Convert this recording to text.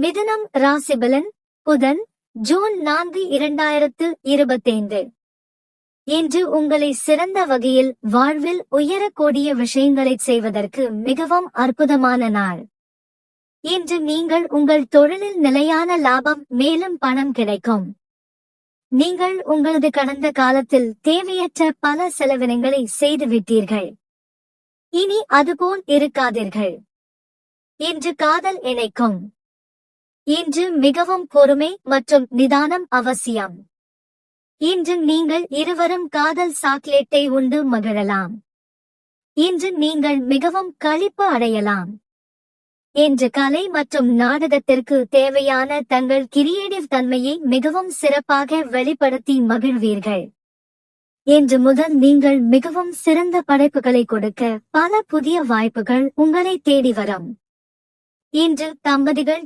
மிதுனம் ராசிபலன் புதன் ஜூன் நான்கு இரண்டாயிரத்து இருபத்தைந்து. இன்று உங்களை சிறந்த வகையில் வாழ்வில் உயரக்கூடிய விஷயங்களை செய்வதற்கு மிகவும் அற்புதமான நாள். இன்று நீங்கள் உங்கள் தொழிலில் நிலையான லாபம் மேலும் பணம் கிடைக்கும். நீங்கள் உங்களது கடந்த காலத்தில் தேவையற்ற பல செலவினங்களை செய்துவிட்டீர்கள். இனி அதுபோல் இருக்காதீர்கள். இன்று காதல் இணைக்கும். இன்று மிகவும் பொறுமை மற்றும் நிதானம் அவசியம். இன்று நீங்கள் இருவரும் காதல் சாக்லேட்டை உண்டு மகிழலாம். இன்று நீங்கள் மிகவும் களிப்பு அடையலாம். இன்று கலை மற்றும் நாடகத்திற்கு தேவையான தங்கள் கிரியேட்டிவ் தன்மையை மிகவும் சிறப்பாக வெளிப்படுத்தி மகிழ்வீர்கள். இன்று முதல் நீங்கள் மிகவும் சிறந்த படைப்புகளை கொடுக்க பல புதிய வாய்ப்புகள் உங்களை தேடி வரும். இன்று தம்பதிகள்